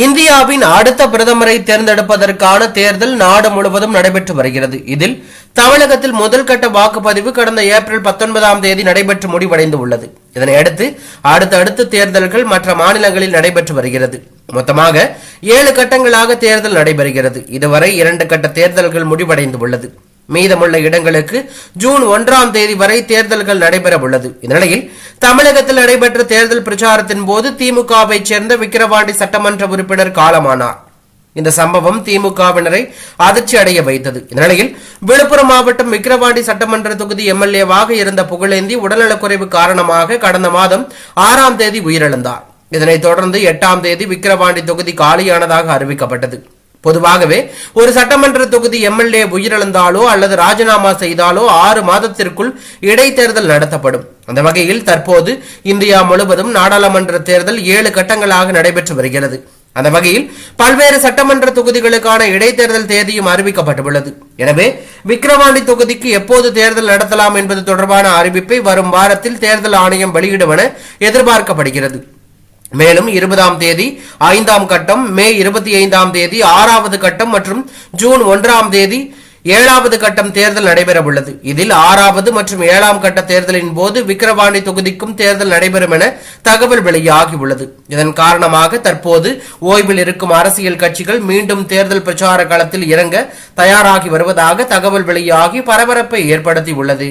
இந்தியாவின் அடுத்த பிரதமரை தேர்ந்தெடுப்பதற்கான தேர்தல் நாடு முழுவதும் நடைபெற்று வருகிறது. இதில் தமிழகத்தில் முதல் கட்ட வாக்குப்பதிவு கடந்த ஏப்ரல் பத்தொன்பதாம் தேதி நடைபெற்று முடிவடைந்து உள்ளது. இதனையடுத்து அடுத்தடுத்த தேர்தல்கள் மற்ற மாநிலங்களில் நடைபெற்று வருகிறது. மொத்தமாக ஏழு கட்டங்களாக தேர்தல் நடைபெறுகிறது. இதுவரை இரண்டு கட்ட தேர்தல்கள் முடிவடைந்து உள்ளது. மீதமுள்ள இடங்களுக்கு ஜூன் ஒன்றாம் தேதி வரை தேர்தல்கள் நடைபெற உள்ளது இந்நிலையில் தமிழகத்தில் நடைபெற்ற தேர்தல் பிரச்சாரத்தின் போது திமுகவை சேர்ந்த விக்கிரவாண்டி சட்டமன்ற உறுப்பினர் காலமானார். இந்த சம்பவம் திமுகவினரை அதிர்ச்சி அடைய வைத்தது. இந்நிலையில் விழுப்புரம் மாவட்டம் விக்கிரவாண்டி சட்டமன்ற தொகுதி எம்எல்ஏவாக இருந்த புகழேந்தி உடல்நலக்குறைவு காரணமாக கடந்த மாதம் ஆறாம் தேதி உயிரிழந்தார். இதனைத் தொடர்ந்து எட்டாம் தேதி விக்கிரவாண்டி தொகுதி காலியானதாக அறிவிக்கப்பட்டது. பொதுவாகவே ஒரு சட்டமன்ற தொகுதி எம்எல்ஏ உயிரிழந்தாலோ அல்லது ராஜினாமா செய்தாலோ ஆறு மாதத்திற்குள் இடைத்தேர்தல் நடத்தப்படும். அந்த வகையில் தற்போது இந்தியா முழுவதும் நாடாளுமன்ற தேர்தல் ஏழு கட்டங்களாக நடைபெற்று வருகிறது. அந்த வகையில் பல்வேறு சட்டமன்ற தொகுதிகளுக்கான இடைத்தேர்தல் தேதியும் அறிவிக்கப்பட்டுள்ளது. எனவே விக்கிரவாண்டி தொகுதிக்கு எப்போது தேர்தல் நடத்தலாம் என்பது தொடர்பான அறிவிப்பை வரும் வாரத்தில் தேர்தல் ஆணையம் வெளியிடும் என எதிர்பார்க்கப்படுகிறது. மேலும் இருபதாம் தேதி ஐந்தாம் கட்டம் மே இருபத்தி ஐந்தாம் தேதி ஆறாவது கட்டம் மற்றும் ஜூன் ஒன்றாம் தேதி ஏழாவது கட்டம் தேர்தல் நடைபெறவுள்ளது. இதில் ஆறாவது மற்றும் ஏழாம் கட்ட தேர்தலின் போது விக்கிரவாண்டி தொகுதிக்கும் தேர்தல் நடைபெறும் என தகவல் வெளியாகியுள்ளது. இதன் காரணமாக தற்போது ஓய்வில் இருக்கும் அரசியல் கட்சிகள் மீண்டும் தேர்தல் பிரச்சார களத்தில் இறங்க தயாராகி வருவதாக தகவல் வெளியாகி பரபரப்பை ஏற்படுத்தியுள்ளது.